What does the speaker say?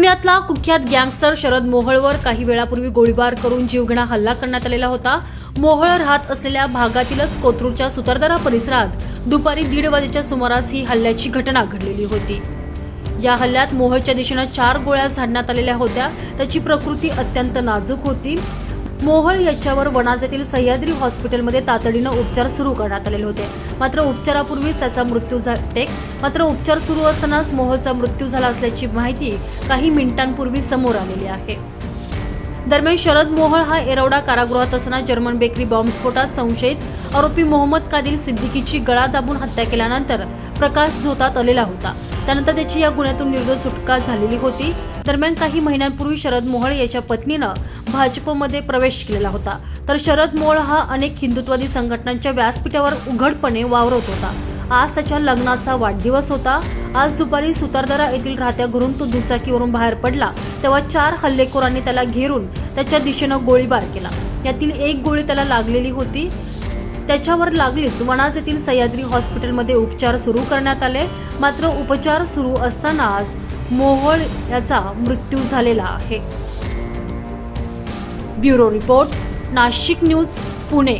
पुण्यातला कुख्यात गँगस्टर शरद मोहळवर काही वेळापूर्वी गोळीबार करून जीवघेणा हल्ला करण्यात आलेला होता. मोहळ राहत असलेल्या भागातीलच कोथरूडच्या सुतारदरा परिसरात दुपारी दीड वाजेच्या सुमारास ही हल्ल्याची घटना घडलेली होती. या हल्ल्यात मोहळच्या दिशेनं चार गोळ्या झाडण्यात आलेल्या होत्या. त्याची प्रकृती अत्यंत नाजूक होती. मोहळ याच्यावर वनाजेतील सह्याद्री हॉस्पिटलमध्ये तातडीनं उपचार सुरू करण्यात आलेले होते. मात्र उपचारापूर्वीच त्याचा मृत्यू झाला मात्र उपचार सुरू असतानाच मोहळचा मृत्यू झाला असल्याची माहिती काही मिनिटांपूर्वी समोर आलेली आहे. दरम्यान शरद मोहळ हा एरवडा कारागृहात असताना जर्मन बेकरी बॉम्बस्फोटात संशयित आरोपी मोहम्मद कादिल सिद्दीकीची गळा दाबून हत्या केल्यानंतर प्रकाश झोतात आलेला होता. त्यानंतर त्याची या गुन्ह्यातून निर्दोष सुटका झालेली होती. दरम्यान काही महिन्यांपूर्वी शरद मोहळ याच्या पत्नीनं भाजपमध्ये प्रवेश केलेला होता. तर शरद मोळ हा अनेक हिंदुत्ववादी संघटनांच्या व्यासपीठावर उघडपणे वावरत होता. आज त्याच्या लग्नाचा वाढदिवस होता. आज दुपारी सुतारदरा येथील राहत्या घरून तो दुचाकीवरून बाहेर पडला. तेव्हा चार हल्लेखोरांनी त्याला घेरून त्याच्या दिशेनं गोळीबार केला. यातील एक गोळी त्याला लागलेली होती. त्याच्यावर लागलीच वणाज येथील सह्याद्री हॉस्पिटलमध्ये उपचार सुरू करण्यात आले. मात्र उपचार सुरू असतानाच मोहोळ याचा मृत्यू झालेला आहे. Bureau report Nashik news Pune.